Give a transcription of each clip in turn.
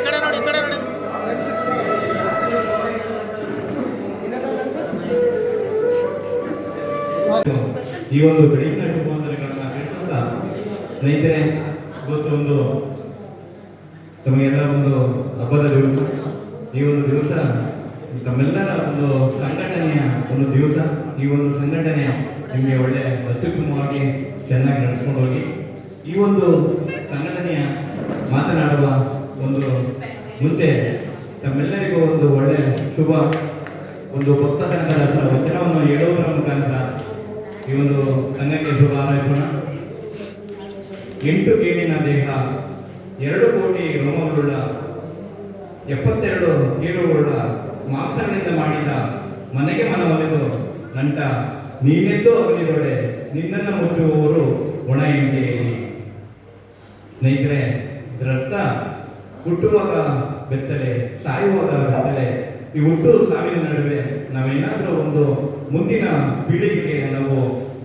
ಈ ಕಡೆ ನೋಡಿ, ಈ ಕಡೆ ನೋಡಿ. ಈ ಒಂದು ಬೆಳಗಿನ ಶುಭವಂದನೆಗಳನ್ನ ಸ್ನೇಹಿತರೆ, ಇವತ್ತು ಒಂದು ತಮಗೆಲ್ಲ ಒಂದು ಹಬ್ಬದ ದಿವಸ, ಈ ಒಂದು ದಿವಸ ತಮ್ಮೆಲ್ಲರ ಒಂದು ಸಂಘಟನೆಯ ಒಂದು ದಿವಸ, ಈ ಒಂದು ಸಂಘಟನೆಯ ನಿಮಗೆ ಒಳ್ಳೆ ಅತ್ಯುತ್ತಮವಾಗಿ ಚೆನ್ನಾಗಿ ನಡೆಸ್ಕೊಂಡು ಹೋಗಿ, ಈ ಒಂದು ಸಂಘಟನೆಯ ಮಾತನಾಡುವ ಒಂದು ಮುಂಚೆ ತಮ್ಮೆಲ್ಲರಿಗೂ ಒಂದು ಒಳ್ಳೆ ಶುಭ, ಒಂದು ಭಕ್ತ ತನಕದ ವಚನವನ್ನು ಹೇಳುವುದರ ಮುಖಾಂತರ ಈ ಒಂದು ಸಂಘಕ್ಕೆ ಶುಭ ಹಾರೈಸೋಣ. ಎಂಟು ಗೇಣಿನ ದೇಹ, ಎರಡು ಕೋಟಿ ರೋಮಗಳುಳ್ಳ, ಎಪ್ಪತ್ತೆರಡು ಕೀರುಗಳುಳ್ಳ ಮಾಂಸಗಳಿಂದ ಮಾಡಿದ ಮನೆಗೆ ಮನವೊಲಿದು ನಂಟ ನೀನೆದ್ದು ಅಗಲಿದೊಡೆ ನಿನ್ನನ್ನು ಮುಚ್ಚುವವರು ಒಣ ಎಂಟೆಯಲ್ಲಿ ಸ್ನೇಹಿತರೆ, ಇದರರ್ಥ ಹುಟ್ಟುವಾಗ ಬೆತ್ತಲೆ, ಸಾಯುವಾಗ ಬೆತ್ತಲೆ, ಈ ಹುಟ್ಟು ಸಾವಿನ ನಡುವೆ ನಾವೇನಾದರೂ ಒಂದು ಮುಂದಿನ ಪೀಳಿಗೆಗೆ ನಾವು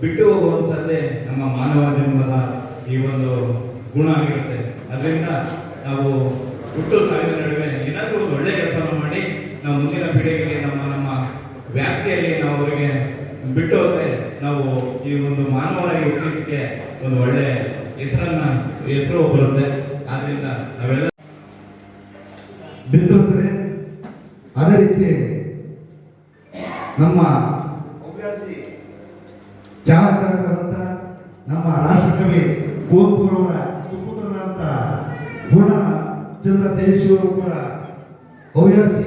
ಬಿಟ್ಟು ಹೋಗುವಂಥದ್ದೇ ನಮ್ಮ ಮಾನವ ಜನ್ಮದ ಈ ಒಂದು ಗುಣ ಆಗಿರುತ್ತೆ. ಅದರಿಂದ ನಾವು ಹುಟ್ಟು ಸಾವಿನ ನಡುವೆ ಏನಾದರೂ ಒಂದು ಒಳ್ಳೆ ಕೆಲಸವನ್ನು ಮಾಡಿ ನಾವು ಮುಂದಿನ ಪೀಳಿಗೆಗೆ ನಮ್ಮ ನಮ್ಮ ವ್ಯಾಪ್ತಿಯಲ್ಲಿ ನಾವು ಅವರಿಗೆ ಬಿಟ್ಟು ಹೋದ್ರೆ ನಾವು ಈ ಒಂದು ಮಾನವರಾಗಿ ಹುಟ್ಟಿದ್ದಕ್ಕೆ ಒಂದು ಒಳ್ಳೆ ಹೆಸರನ್ನ, ಹೆಸರು ಬರುತ್ತೆ ಆದ್ರಿಂದ ನಾವೆಲ್ಲ ಬಿತ್ತರಿಸ್ತಾರೆ ಅದೇ ರೀತಿ ನಮ್ಮ ಹವ್ಯಾಸಿ ಚಾಲಕರಾದಂಥ ನಮ್ಮ ರಾಷ್ಟ್ರಕವಿ ಕುವೆಂಪುರವರ ಸುಪುತ್ರರಾದಂಥ ಪೂರ್ಣಚಂದ್ರ ತೇಜಸ್ವಿಯವರು ಕೂಡ ಹವ್ಯಾಸಿ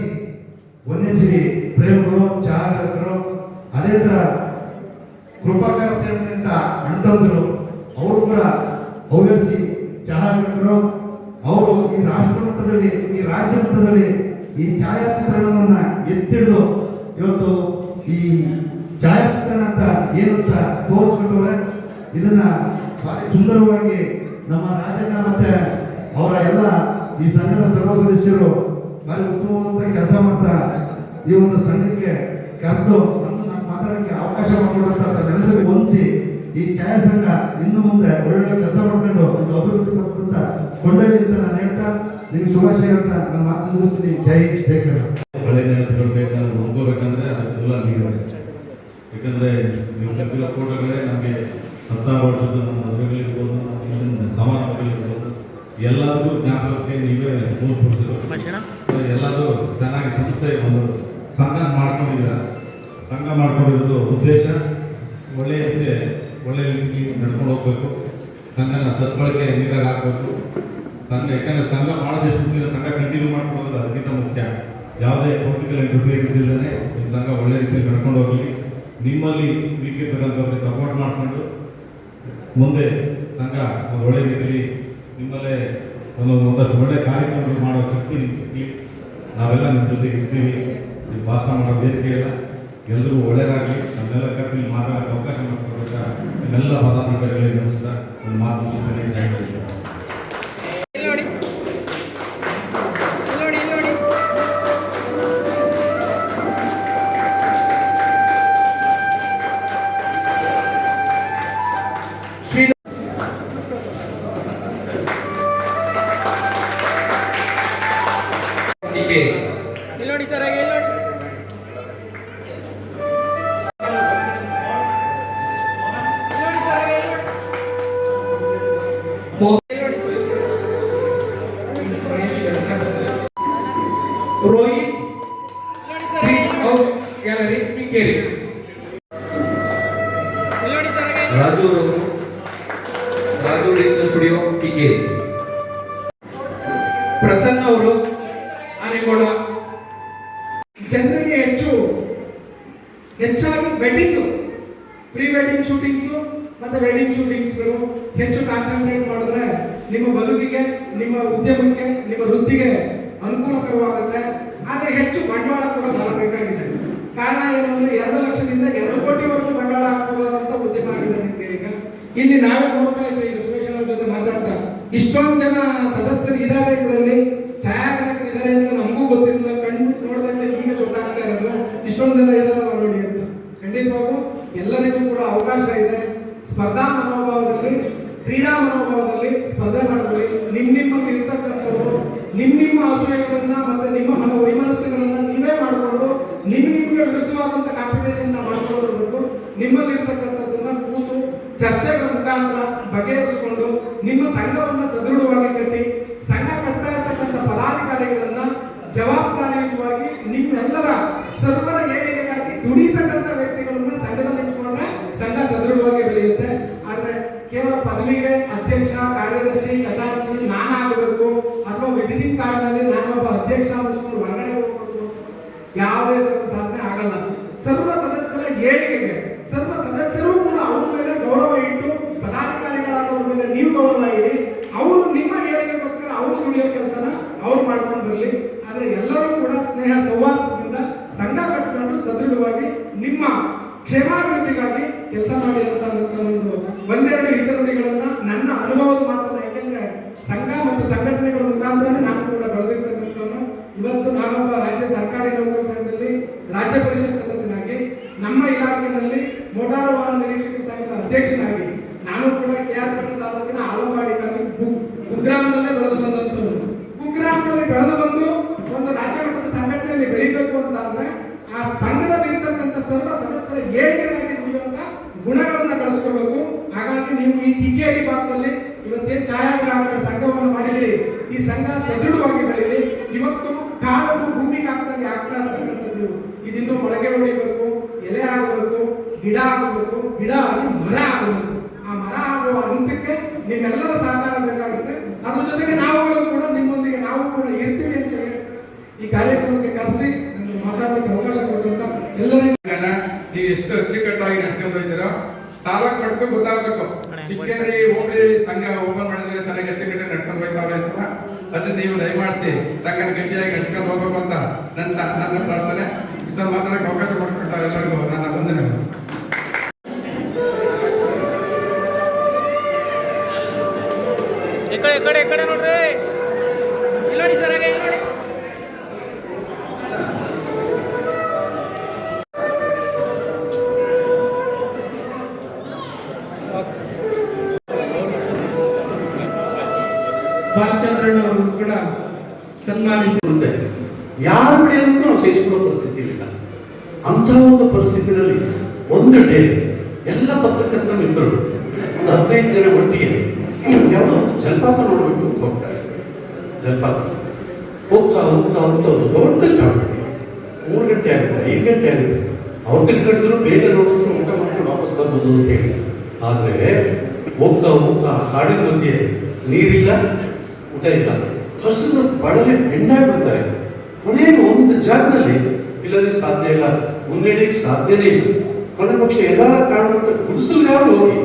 ಭಾರಿ ಸುಂದರವಾಗಿ ನಮ್ಮ ರಾಜಣ್ಣ ಮತ್ತೆ ಅವರ ಎಲ್ಲ ಈ ಸಂಘದ ಸರ್ವ ಸದಸ್ಯರು ಭಾರಿ ಉತ್ತಮವಾದಂತ ಕೆಲಸ ಮಾಡ್ತಾ ಈ ಒಂದು ಸಂಘಕ್ಕೆ ಕರೆದು ನಮ್ಮ ಮಾತಾಡಕ್ಕೆ ಅವಕಾಶ ತಮ್ಮೆಲ್ಲರಿಗೂ ಹೊಂದಿಸಿ ಈ ಛಾಯಾ ಸಂಘ ಇನ್ನು ಮುಂದೆ ಒಳ್ಳೆ ಕೆಲಸ ಮಾಡ್ಕೊಂಡು ಇದು ಅಭಿವೃದ್ಧಿ ಪಡ್ತಂತ ಕೊಂಡೊಯ್ಲಿ ಅಂತ ನಾನು ಹೇಳ್ತಾ ನಿಮ್ಗೆ ಶುಭಾಶಯ ಹೇಳ್ತಾ ನನ್ನ ಮಾತು ಮುಗಿಸ್ತೀನಿ. ಜೈ ಜೈ ಕನ್ನಡ ಒಳ್ಳೆ ನೆನಪುಗಳು ಬೇಕಾದ್ರೆ ಉಳ್ಕೋಬೇಕಂದ್ರೆ ಅದೆಲ್ಲ ನೀವೇ ಯಾಕಂದ್ರೆ ನೀವು ತೆಗೆದಿರೋ ಫೋಟೋಗಳೇ ನಮಗೆ ಹತ್ತಾರು ವರ್ಷದ ನಮ್ಮ ಮದುವೆಗಳಿರ್ಬೋದು ಹಿಂದಿನ ಸಮಾರಂಭಗಳಿರ್ಬೋದು ಎಲ್ಲರಿಗೂ ಜ್ಞಾಪಕಕ್ಕೆ ನೀವೇ ಪುರುಷರು. ಎಲ್ಲರೂ ಚೆನ್ನಾಗಿ ಸಂಸ್ಥೆ ಒಂದು ಸಂಘ ಮಾಡ್ಕೊಂಡಿದ್ದೀರ? ಸಂಘ ಮಾಡ್ಕೊಂಡಿರೋದು ಉದ್ದೇಶ ಒಳ್ಳೆಯ ರೀತಿ ಒಳ್ಳೆ ರೀತಿ ನಡ್ಕೊಂಡು ಹೋಗ್ಬೇಕು. ಸಂಘನ ಸದ್ಬಳಕೆ ನೀರಾಗಿ ಹಾಕಬೇಕು. ಸಂಘ ಯಾಕಂದರೆ ಸಂಘ ಮಾಡದೇ ಮುಂದಿನ ಸಂಘ ಕಂಟಿನ್ಯೂ ಮಾಡ್ಕೊಂಡು ಹೋಗೋದು ಅದಕ್ಕಿಂತ ಮುಖ್ಯ. ಯಾವುದೇ ಪೊಲಿಟಿಕಲ್ ಇಂಟರ್ಫಿಯರೆನ್ಸ್ ಇಲ್ಲದೆ ಸಂಘ ಒಳ್ಳೆ ರೀತಿಯಲ್ಲಿ ನಡ್ಕೊಂಡು ಹೋಗಲಿ. ನಿಮ್ಮಲ್ಲಿ ವೀಕ್ ಇರ್ತಕ್ಕಂಥವ್ರಿಗೆ ಸಪೋರ್ಟ್ ಮಾಡಿಕೊಂಡು ಮುಂದೆ ಸಂಘ ಒಂದು ಒಳ್ಳೆ ರೀತಿಯಲ್ಲಿ ನಿಮ್ಮಲ್ಲೇ ಒಂದು ಒಂದಷ್ಟು ಒಳ್ಳೆ ಕಾರ್ಯಕ್ರಮಗಳು ಮಾಡೋ ಶಕ್ತಿ ನಿಮ್ಗೆ ಸಿಕ್ಕಿ ನಾವೆಲ್ಲ ನಿಮ್ಮ ಜೊತೆ ಇರ್ತೀವಿ. ನೀವು ಭಾಷಣ ಮಾಡೋ ವೇದಿಕೆ ಇಲ್ಲ. ಎಲ್ಲರಿಗೂ ಒಳ್ಳೆಯದಾಗಲಿ ನಮ್ಮೆಲ್ಲ ಕತ್ತಿ ಮಾತಾಡೋಕ್ಕೆ ಅವಕಾಶ ಮಾಡಿಕೊಡ್ಬೇಕ ನಿಮ್ಮೆಲ್ಲ ಪದಾಧಿಕಾರಿಗಳಿಗೆ ನಮಸ್ಕಾರ. ಒಂದು ಮಾತು ಮುಗಿಸ್ತೇನೆ. ನೋಡಿ. ರಾಜು ಸ್ಟುಡಿಯೋ ಟಿಕೆ ಪ್ರಸನ್ನ ಅವರು ಆನೆಗೋಳ ಜನರಿಗೆ ಹೆಚ್ಚು ಹೆಚ್ಚಾಗಿ ವೆಡ್ಡಿಂಗ್ ಪ್ರೀ ವೆಡ್ಡಿಂಗ್ ಶೂಟಿಂಗ್ಸು ಮತ್ತೆ ವೆಡ್ಡಿಂಗ್ ಶೂಟಿಂಗ್ಸ್ಗಳು ಹೆಚ್ಚು ಕಾನ್ಸಂಟ್ರೇಟ್ ಮಾಡಿದ್ರೆ ನಿಮ್ಮ ಬದುಕಿಗೆ, ನಿಮ್ಮ ಉದ್ಯಮಕ್ಕೆ, ನಿಮ್ಮ ವೃತ್ತಿಗೆ ಅನುಕೂಲಕರವಾಗುತ್ತೆ ಇಲ್ಲಿ ನಾವೇ ನೋಡ್ತಾ ಇದ್ದೀವಿ ಈಗ ಜೊತೆ ಮಾತಾಡ್ತಾ. ಇಷ್ಟೊಂದು ಜನ ಸದಸ್ಯರು ಇದ್ದಾರೆ ಇದರಲ್ಲಿ, ಛಾಯಾಗ್ರಾಹಕರು ಇದ್ದಾರೆ ಅಂತ ನಮಗೂ ಗೊತ್ತಿರಲಿಲ್ಲ ಕಣ್ಣು ನೋಡಿದಾಗ ಈಗ ಗೊತ್ತಾಗ್ತಾ ಇರೋದು. ಇಷ್ಟೊಂದು ಜನ ಇದ್ದಾರೆ ಅರೋಡಿ ಅಂತ. ಖಂಡಿತವಾಗೂ ಎಲ್ಲರಿಗೂ ಕೂಡ ಅವಕಾಶ ಇದೆ. ಸ್ಪರ್ಧಾ ಮನೋಭಾವದಲ್ಲಿ, ಕ್ರೀಡಾ ಮನೋಭಾವದಲ್ಲಿ ಸ್ಪರ್ಧೆ ಮಾಡ್ಕೊಳ್ಳಿ. ನಿಮ್ ನಿಮ್ಮಲ್ಲಿ ಇರ್ತಕ್ಕಂಥವ್ರು, ನಿಮ್ ನಿಮ್ಮ ಆಶಯಗಳನ್ನ ಮತ್ತೆ ನಿಮ್ಮ ಮನ ವೈಮನಸ್ಸುಗಳನ್ನ ನೀವೇ ಮಾಡಿಕೊಂಡು, ನಿಮ್ ನಿಮ್ಗೆ ಕಾಂಪಿಟೇಷನ್ ಮಾಡ್ಕೊಳ್ಳೋದ್ರ ಬದಲು ನಿಮ್ಮಲ್ಲಿ ಇರ್ತಕ್ಕಂಥದ್ದನ್ನ ಕೂತು ಚರ್ಚೆಗಳು ನಿಮ್ಮ ಸಂಘವನ್ನ ಸದೃಢವಾಗಿ ಕಟ್ಟಿ ಸಂಘ ಕಟ್ತಾ ಇರ್ತಕ್ಕಂಥ ಪದಾಧಿಕಾರಿಗಳನ್ನ ಜವಾಬ್ದಾರಿಯುತವಾಗಿ ನಿಮ್ಮೆಲ್ಲರ ಸರ್ವರ ಏಳಿಗೆಗಾಗಿ ದುಡಿತಕ್ಕಂಥ ವ್ಯಕ್ತಿಗಳನ್ನ ಸಂಘದಲ್ಲಿ ಇಟ್ಕೊಂಡ್ರೆ ಸಂಘ ಸದೃಢವಾಗಿ ಬೆಳೆಯುತ್ತೆ ಆದ್ರೆ ಕೇವಲ ಪದವಿಗೆ ಅಧ್ಯಕ್ಷ ಕಾರ್ಯದರ್ಶಿ ಖಜಾಂಚಿ ನಾನಾಗಬೇಕು ಅಥವಾ ವಿಸಿಟಿಂಗ್ ಕಾರ್ಡ್ನಲ್ಲಿ ನಾನೊಬ್ಬ ಅಧ್ಯಕ್ಷ ಅನ್ನಿಸ್ಕೊಂಡು ಹೊರಗಡೆ ಹೋಗ್ಬೇಕು ಯಾವುದೇ ತರದ ಸಾಧನೆ ಆಗಲ್ಲ ಸರ್ವ ಸದಸ್ಯರ ಏಳಿಗೆಗೆ ಸರ್ವ ಸದಸ್ಯರು ಕೂಡ ಅವ್ರ ಮೇಲೆ ಗೌರವ ಇಟ್ಟು ಪದಾಧಿಕಾರಿಗಳಾದವ್ರ ಮೇಲೆ ನೀವು ಗೌರವ ಇಡಿ ಅವರು ನಿಮ್ಮ ಏಳಿಗೆಗೋಸ್ಕರ ಅವರು ದುಡಿಯೋ ಕೆಲಸನ ಅವ್ರು ಮಾಡ್ಕೊಂಡು ಬರಲಿ ಆದ್ರೆ ಎಲ್ಲರೂ ಕೂಡ ಸ್ನೇಹ ಸೌಹಾರ್ದದಿಂದ ಸಂಘ ಕಟ್ಕೊಂಡು ಸದೃಢವಾಗಿ ನಿಮ್ಮ ಕ್ಷೇಮಾಭಿವೃದ್ಧಿಗಾಗಿ ಕೆಲಸ ಮಾಡಿ ಅಂತ ಅನ್ನುವಂಥ ಒಂದು ಒಂದೆರಡು ಹಿತನುಡಿಗಳನ್ನ ನನ್ನ ಅನುಭವದ ಮಾತನ್ನ ಯಾಕೆಂದ್ರೆ ಸಂಘ ಮತ್ತು ಸಂಘಟನೆಗಳ ಮುಖಾಂತರನೇ ನಾನು ಕೂಡ ಬೆಳೆದಿರ್ತಕ್ಕಂಥವನು ಇವತ್ತು ನಾನೊಬ್ಬ ರಾಜ್ಯ ಸರ್ಕಾರಿ ನೌಕರ ಸಂಘದಲ್ಲಿ ರಾಜ್ಯ ಪರಿಷತ್ ಸದಸ್ಯನಾಗಿ ನಮ್ಮ ಇಲಾಖೆಯಲ್ಲಿ ಮೋಟಾರು ವಾಹನ ನಿರೀಕ್ಷಕ ಸಂಘದ ಅಧ್ಯಕ್ಷನಾಗಿ ನಾನು ಕೂಡ ಕೆ ಆರ್ ಪೇಟೆ ತಾಲೂಕಿನ ಆಲಂಬಾಡಿ ಕುಗ್ರಾಮದಲ್ಲೇ ಬೆಳೆದು ಬಂದಂತವನು ಕುಗ್ರಾಮದಲ್ಲಿ ಬೆಳೆದು ಬಂದು ಒಂದು ರಾಜ್ಯ ಮಟ್ಟದ ಸಂಘಟನೆಯಲ್ಲಿ ಬೆಳಿಬೇಕು ಅಂತ ಅಂದ್ರೆ ಆ ಸಂಘದಲ್ಲಿ ಇರ್ತಕ್ಕಂಥ ಸರ್ವ ಸದಸ್ಯರ ದುಡಿಯುವಂತ ಗುಣಗಳನ್ನ ಬೆಳೆಸ್ಕೋಬೇಕು ಹಾಗಾಗಿ ನೀವು ಈ ಕಿಕ್ಕೇರಿ ಭಾಗದಲ್ಲಿ ಇವತ್ತೇನು ಛಾಯಾಗ್ರಾಹಕರ ಸಂಘವನ್ನು ಮಾಡಿದಿರಿ ಈ ಸಂಘ ಸದೃಢವಾಗಿ ಬೆಳೀಲಿ ಇವತ್ತು ಕಾಲನ್ನು ಭೂಮಿಗೆ ಹಾಕ್ದಂಗೆ ಆಗ್ತಾ ಇರ್ತಕ್ಕಂಥದ್ದು ಇದಿನ್ನು ಮೊಳಕೆ ಹೊಡಿಬೇಕು ಎಲೆ ಆಗಬೇಕು ಗಿಡ ಆಗಬೇಕು ಗಿಡ ಆಗಿ ಮರ ಆಗಬೇಕು. ಆ ಮರ ಆಗುವ ಹಂತಕ್ಕೆ ನಿಮ್ಮೆಲ್ಲರ ಸಹಕಾರ ಬೇಕಾಗುತ್ತೆ. ಅದ್ರ ಜೊತೆಗೆ ನಾವುಗಳು ಕೂಡ ನಿಮ್ಮೊಂದಿಗೆ ನಾವು ಕೂಡ ಇರ್ತೀವಿ ಅಂತ ಹೇಳಿ ಈ ಕಾರ್ಯಕ್ರಮಕ್ಕೆ ಕರೆಸಿ ನನಗೆ ಮಾತಾಡಲಿಕ್ಕೆ ಅವಕಾಶ ಕೊಟ್ಟಂತ ಎಲ್ಲರಿಗೂ ನೀವು ಎಷ್ಟು ಅಚ್ಚುಕಟ್ಟಾಗಿ ನಡೆಸ್ಕೊಂಡು ಹೋಗ್ತೀರೋ ತಾಲೂಕ್ ಮಟ್ಟಕ್ಕೂ ಗೊತ್ತಾಗಬೇಕು. ಚಿಕ್ಕೇರಿ ಹೋಬಳಿ ಸಂಘ ಓಪನ್ ಮಾಡಿದ್ರೆ ಚೆನ್ನಾಗಿ ಅಚ್ಚುಕಟ್ಟೆ ನಡ್ಕೊಂಡು ಹೋಗ್ತಾವ್ರೆ ಅಂತ. ಅದನ್ನ ನೀವು ದಯಮಾಡಿಸಿ ಸಂಘ ಗಟ್ಟಿಯಾಗಿ ನಡ್ಸ್ಕೊಂಡು ಹೋಗ್ಬೇಕು ಅಂತ ನನ್ನ ನನ್ನ ಪ್ರಾರ್ಥನೆ. ಇಷ್ಟೊಂದು ಮಾತಾಡಕ್ಕೆ ಅವಕಾಶ ಮಾಡಿಕೊಟ್ಟ ಎಲ್ಲರಿಗೂ ನನ್ನ ವಂದನೆಗಳು. ಬಾಲಚಂದ್ರಣ್ಣ ಕೂಡ ಸನ್ಮಾನಿಸಿರುತ್ತೆ ಯಾರ ಬಿಡಿಯೋದಕ್ಕೂ ನಾವು ಸಹಿಸಿಕೊಳ್ಳೋ ಪರಿಸ್ಥಿತಿ ಇಲ್ಲ. ಅಂತಹ ಒಂದು ಪರಿಸ್ಥಿತಿಯಲ್ಲಿ ಒಂದು ಡೇ ಎಲ್ಲ ಪತ್ರಕರ್ತರ ಮಿತ್ರರು ಒಂದು ಹದಿನೈದು ಜನ ಒಟ್ಟಿಗೆ ಯಾವುದೋ ಜಲಪಾತ ನೋಡಬೇಕು ಅಂತ ಹೋಗ್ತಾರೆ. ಜಲಪಾತ. ಹೋಗ್ತಾ ಹೋಗ್ತಾ ಹೋಗ್ತಾ ದೊಡ್ಡ ಕಾಣ ಮೂರು ಗಂಟೆ ಆಗುತ್ತೆ, ಐದು ಗಂಟೆ ಆಗುತ್ತೆ. ಅವತ್ತಿನ ಕಟ್ಟಿದ್ರು ಬೇಗ ನೋಡಿದ್ರು ಊಟ ಮಾಡ್ಕೊಂಡು ವಾಪಸ್ ಬರ್ಬೋದು ಅಂತ ಹೇಳಿ. ಆದರೆ ಹೋಗ್ತಾ ಹೋಗ್ತಾ ಕಾಡಿನ ಮಧ್ಯೆ ನೀರಿಲ್ಲ ಊಟ ಇಲ್ಲ ಹಸಿರು ಬಳಲಿ ಬೆಂಡಾಗ್ಬಿಡ್ತಾರೆ ಕೊನೆಗೆ ಒಂದು ಜಾಗದಲ್ಲಿ ಇಲ್ಲದೆ ಸಾಧ್ಯ ಇಲ್ಲ. ಮುನ್ನಡೆಯಕ್ಕೆ ಸಾಧ್ಯನೇ ಇಲ್ಲ. ಕೊನೆ ಪಕ್ಷ ಎಲ್ಲ ಕಾಣುವಂತ ಗುಡಿಸಲ್ಗಾರು ಹೋಗಿ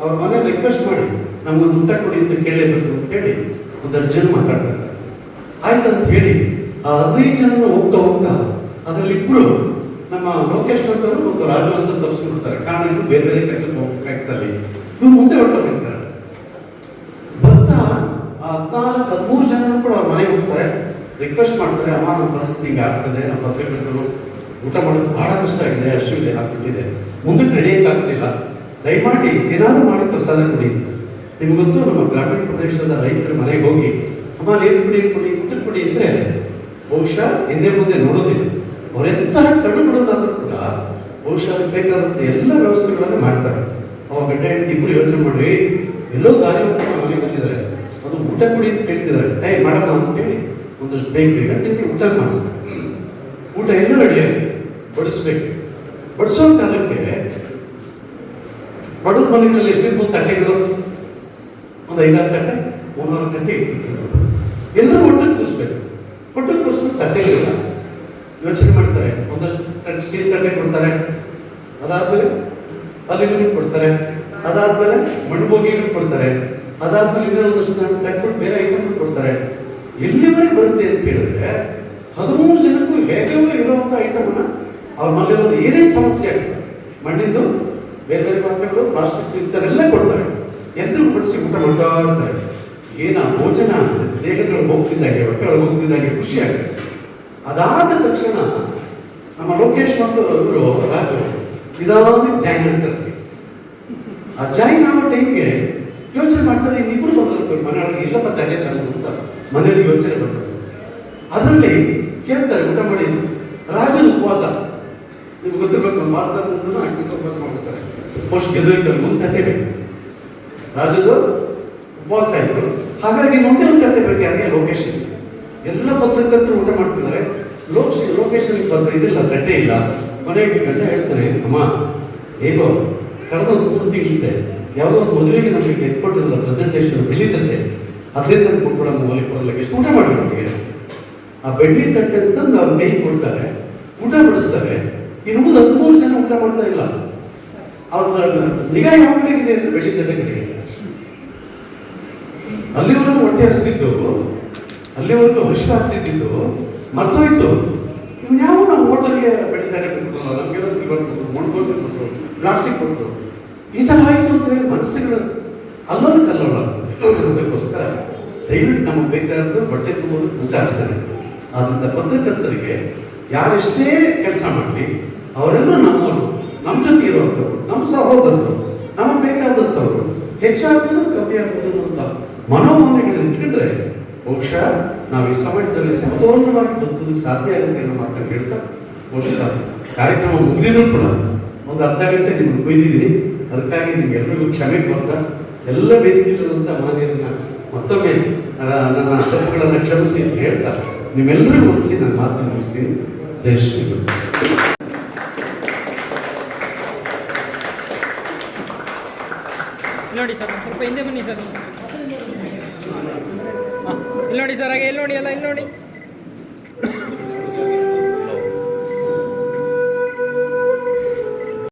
ಅವ್ರ ಮನೆ ರಿಕ್ವೆಸ್ಟ್ ಮಾಡಿ, ನಮ್ಗೊಂದು ಊಟ ಕೊಡಿ ಅಂತ ಕೇಳಲೇಬೇಕು ಅಂತ ಹೇಳಿ ಒಂದು ಜನ ಮಾತಾಡ್ತಾರೆ. ಆಯ್ತಂತ ಹೇಳಿ ಆ ಹದಿನೈದು ಜನ ಹೋಗ್ತಾ ಹೋಗ್ತಾ ಅದರಲ್ಲಿ ಇಬ್ರು ನಮ್ಮ ಲೋಕೇಶ್ ಅಂತವರು ಮತ್ತು ರಾಜು ಅಂತ ತಪ್ಪಿಸ್ಬಿಡ್ತಾರೆ ಕಾರಣ ಇದು ಬೇರೆ ಬೇರೆ ಕೆಲಸಕ್ಕೆ ಹೋಗ್ಬೇಕಾಗ್ತಲ್ಲಿ ಇವ್ರು ಮುಂದೆ ಆ ಹದಿನಾಲ್ಕು, ಹದಿಮೂರು ಜನರು ಕೂಡ ಅವ್ರ ಮನೆಗೆ ಹೋಗ್ತಾರೆ. ರಿಕ್ವೆಸ್ಟ್ ಮಾಡ್ತಾರೆ, ಅಮ್ಮ ನಮ್ಮ ಪರಿಸ್ಥಿತಿ ಹಿಂಗೆ ಆಗ್ತದೆ ನಮ್ಮ ಪತ್ರಕರ್ತರು ಊಟ ಮಾಡೋದು ಭಾಳ ಕಷ್ಟ ಆಗಿದೆ ಅಶ್ವಿದೆ ಆಗ್ಬಿಟ್ಟಿದೆ ಮುಂದಕ್ಕೆ ನಡೆಯಕ್ಕೆ ಆಗ್ತಿಲ್ಲ. ದಯಮಾಡಿ ಏನಾದ್ರು ಮಾಡಿ ಪ್ರಸಾದ ಕೊಡಿ. ನಿಮ್ಗೆ ಗೊತ್ತು, ನಮ್ಮ ಗ್ರಾಮೀಣ ಪ್ರದೇಶದ ರೈತರ ಮನೆಗೆ ಹೋಗಿ, ಅಮ್ಮ, ನೀರು ಕುಡಿ, ಕೊಡಿ ಊಟ ಕೊಡಿ ಅಂದ್ರೆ ಬಹುಶಃ ಹಿಂದೆ ಮುಂದೆ ನೋಡೋದಿಲ್ಲ. ಅವರೆಂತಹ ಬಿಡೋದಾದ್ರೂ ಕೂಡ ಬಹುಶಃ ಬೇಕಾದಂತ ಎಲ್ಲ ವ್ಯವಸ್ಥೆಗಳನ್ನು ಮಾಡ್ತಾರೆ. ಅವಾಗ ಗಂಟೆ ಇಬ್ಬರು ಯೋಚನೆ ಮಾಡಿ ಎಲ್ಲೋ ದಾರಿ ಹೋಗ್ಕೊಂಡು ಮನೆಗೆ ಬಂದಿದ್ದಾರೆ ಅದು ಊಟ ಕೊಡಿ ಅಂತ ಕೇಳ್ತಿದ್ದಾರೆ. ಏ ಮಾಡಮ್ಮ ಅಂತ ಹೇಳಿ ಒಂದಷ್ಟು ಬೇಗ ಬೇಗ ತಿಂಡಿ ಊಟ ಮಾಡಿಸ್ತಾರೆ. ಊಟ ಎಲ್ಲ ರೆಡಿಯಾಗಿ ಬಡಿಸ್ಬೇಕು. ಬಡಿಸೋ ಕಾಲಕ್ಕೆ ಬಡವ್ರ ಮನೆಗಳಲ್ಲಿ ಎಷ್ಟಿರ್ಬೋದು ತಟ್ಟೆಗಳು ಒಂದು ಐದಾರು ತಟ್ಟೆ, ಮೂರ್ನಾಲ್ಕು ತಟ್ಟೆ ಎಲ್ಲರೂ ಒಟ್ಟಿಗೆ ಕೂರಿಸ್ಬೇಕು ಒಟ್ಟಿಗೆ ಕೂರಿಸಿದ್ರೆ ತಟ್ಟೆಗಳಿಲ್ಲ ಯೋಚನೆ ಮಾಡ್ತಾರೆ, ಒಂದಷ್ಟು ಸ್ಟೀಲ್ ತಟ್ಟೆ ಕೊಡ್ತಾರೆ. ಅದಾದ್ಮೇಲೆ ಅಲ್ಯೂಮಿನಿಯಂ ಕೊಡ್ತಾರೆ. ಅದಾದ್ಮೇಲೆ ಮಣ್ಣುಬೋಗಿಗಳು ಕೊಡ್ತಾರೆ. ಅದಾದ್ಮೇಲೆ ಇನ್ನೂ ಒಂದಷ್ಟು ತಟ್ಬಿಟ್ಟು ಬೇರೆ ಐಟಮ್ ಕೊಡ್ತಾರೆ. ಎಲ್ಲಿವರೆಗೆ ಬರುತ್ತೆ ಅಂತ ಹೇಳಿದ್ರೆ, ಹದಿಮೂರು ಜನಕ್ಕೂ ಹೇಗೆ ಇರುವಂತ ಐಟಮ್ ಅನ್ನ ಅವ್ರ ಮನೆಯಲ್ಲಿರೋದು ಏನೇನು ಸಮಸ್ಯೆ ಆಗುತ್ತೆ ಮಣ್ಣಿಂದು ಬೇರೆ ಬೇರೆ ಪಾತ್ರೆಗಳು ಪ್ಲಾಸ್ಟಿಕ್ ಇಂಥವೆಲ್ಲ ಕೊಡ್ತಾರೆ. ಎಲ್ಲರೂ ಬಡಿಸಿ ಊಟ ಮಾಡ್ತಾ ಇರ್ತಾರೆ. ಏನ ಭೋಜನ ದೇಹದೊಳಗೆ ಹೋಗ್ತಿದ್ದಾಗೆ ಒಳಗೆ ಹೋಗ್ತಿದ್ದಾಗೆ ಖುಷಿ ಆಗುತ್ತೆ ಅದಾದ ತಕ್ಷಣ ನಮ್ಮ ಲೋಕೇಶ್ ಮತ್ತು ಅವರು ನಿಧಾನಕ್ಕೆ ಜಾಯಿನ್ ಆಗ್ತಾರೆ. ಆ ಜಾಯಿನ್ ಆಗೋ ಟೈಮ್ಗೆ ಯೋಚನೆ ಮಾಡ್ತಾರೆ, ಇನ್ನಿಬ್ರು ಬಂದ್ರು ಮನೆಯೊಳಗೆ ಇಲ್ಲಪ್ಪ ತಂದೆ ತನಗೆ ಅಂತ ಮನೆಯಲ್ಲಿ ಯೋಚನೆ ಮಾಡ್ತಾರೆ. ಅದರಲ್ಲಿ ಕೇಳ್ತಾರೆ, ಊಟ ಮಾಡಿ. ರಾಜನ ಉಪವಾಸ. ನಿಮ್ಗೆ ಗೊತ್ತಿರ್ಬೇಕು ಅಡ್ಡಿ ಉಪವಾಸ ಮಾಡ್ತಾರೆ ಮೋಸ್ಟ್ ಗೆದ್ದೋಯ್ತಾರೆ ಮುಂದೆ ತಟ್ಟೆ ಬೇಕು. ರಾಜದು ಉಪವಾಸ ಆಯಿತು ಹಾಗಾಗಿ ಒಂದೇ ಒಂದು ತಟ್ಟೆ ಬೇಕು, ಯಾರಿಗೆ? ಲೊಕೇಶನ್ ಎಲ್ಲ ಪತ್ರಕರ್ತರು ಊಟ ಮಾಡ್ತಿದ್ದಾರೆ. ಲೋಕೇಶ್ ಲೊಕೇಶನ್ ಬಂದು, ಇದಿಲ್ಲ, ತಟ್ಟೆ ಇಲ್ಲ. ಕೊನೆಗೆ ಗಂಡ ಹೇಳ್ತಾರೆ, ಅಮ್ಮ, ಹೇಗೋ, ಕಳೆದ ಒಂದು ಮೂರು ತಿಂಗಳಿದೆ. ಯಾವುದೋ ಒಂದು ಮದುವೆಗೆ ನಮಗೆ ಎತ್ಕೊಟ್ಟಿಲ್ಲ ಪ್ರೆಸೆಂಟೇಷನ್ ಬೆಳೀತದೆ ಅದರಿಂದ ನಮ್ಗೆ ಕೊಟ್ಬಿಡ ಮೂಲೆ ಕೊಡಲಿಕ್ಕೆ ಎಷ್ಟು ಊಟ ಮಾಡಿ ಒಟ್ಟಿಗೆ ಆ ಬೆಳ್ಳಿ ತಟ್ಟೆ ಅಂತಂದು ಅವ್ರು ಕೈ ಕೊಡ್ತಾರೆ. ಊಟ ಬಿಡಿಸ್ತಾರೆ. ಇನ್ನು ಮುಂದೆ ಹದಿಮೂರು ಜನ ಊಟ ಮಾಡ್ತಾ ಇಲ್ಲ. ಅವ್ರ ನಿಗಾ ಯಾವ ಕಡೆಗಿದೆ ಬೆಳ್ಳಿ ತಟ್ಟೆ ಕಡೆಗೆ ಅಲ್ಲಿವರೆಗೂ ಹೊಟ್ಟೆ ಹರಿಸ್ತಿದ್ದು ಅಲ್ಲಿವರೆಗೂ ಹರ್ಷ ಆಗ್ತಿದ್ದು ಮರ್ತೋಯ್ತು. ಇವ್ನು ಯಾವ ನಾವು ಹೋಟೆಲ್ಗೆ ಬೆಳೀತಾರೆ ನಮಗೆಲ್ಲ ಮಣ್ಕೊಟ್ಟು ಕೊಟ್ಟರು ಪ್ಲಾಸ್ಟಿಕ್ ಕೊಟ್ಟರು ಈ ಥರ ಆಯಿತು ಅಂತ ಹೇಳಿ ಮನಸ್ಸುಗಳು ಅಲ್ಲೊಂದು ಕಲ್ಲೋಳ ಅದಕ್ಕೋಸ್ಕರ ದಯವಿಟ್ಟು ನಮಗೆ ಬೇಕಾದ್ರೂ ಬಟ್ಟೆ ತುಂಬೋದು ಊಟ ಅಷ್ಟೇ. ಆದ್ರಿಂದ ಪತ್ರಕರ್ತರಿಗೆ ಯಾರೆಷ್ಟೇ ಕೆಲಸ ಮಾಡಲಿ ಅವರೆಲ್ಲ ನಮ್ಮವರು ನಮ್ಮ ಜೊತೆ ಇರುವಂಥವ್ರು ನಮ್ಮ ಸಹೋದರರು, ನಮಗೆ ಬೇಕಾದಂಥವ್ರು ಹೆಚ್ಚಾಗ್ಬೋದು ಕಮ್ಮಿ ಆಗ್ಬೋದು ಅಂತ ಮನೋಭಾವನೆಗಳನ್ನ ಇಟ್ಕೊಂಡ್ರೆ ಬಹುಶಃ ನಾವು ಈ ಸಮಾಜದಲ್ಲಿ ಸಮತೋಲನವಾಗಿ ಬದುಕೋದಕ್ಕೆ ಸಾಧ್ಯ ಆಗುತ್ತೆ ಅನ್ನೋ ಮಾತನ್ನು ಹೇಳ್ತಾ ಬಹುಶಃ ಕಾರ್ಯಕ್ರಮ ಮುಗಿದಿದ್ರು ಕೂಡ ಒಂದು ಅರ್ಧ ಗಂಟೆ ನಿಮ್ಗೆ ಕೊಯ್ದಿದ್ದೀನಿ ಅದಕ್ಕಾಗಿ ನಿಮ್ಗೆಲ್ಲರಿಗೂ ಕ್ಷಮೆ ಕೊಡ್ತಾ ಎಲ್ಲ ವೇದಿಕೆಯಲ್ಲಿರುವಂಥ ಮಾನ್ಯರನ್ನ ಮತ್ತೊಮ್ಮೆ ನನ್ನ ತಪ್ಪುಗಳನ್ನು ಕ್ಷಮಿಸಿ ಅಂತ ಹೇಳ್ತಾ ನಿಮ್ಮೆಲ್ಲರಿಗೂ ಮುಗಿಸಿ ನನ್ನ ಮಾತನ್ನು ಮುಗಿಸ್ತೀನಿ. ಜೈ ಶ್ರೀಗಳು ನೋಡಿ ಸರ್ ಸ್ವಲ್ಪ ಹಿಂದೆ ಬನ್ನಿ ಸರ್. ಇಲ್ಲಿ ನೋಡಿ ಸರ್, ಹಾಗೆ ಇಲ್ಲಿ ನೋಡಿ ಅಲ್ಲ ಇಲ್ಲಿ ನೋಡಿ.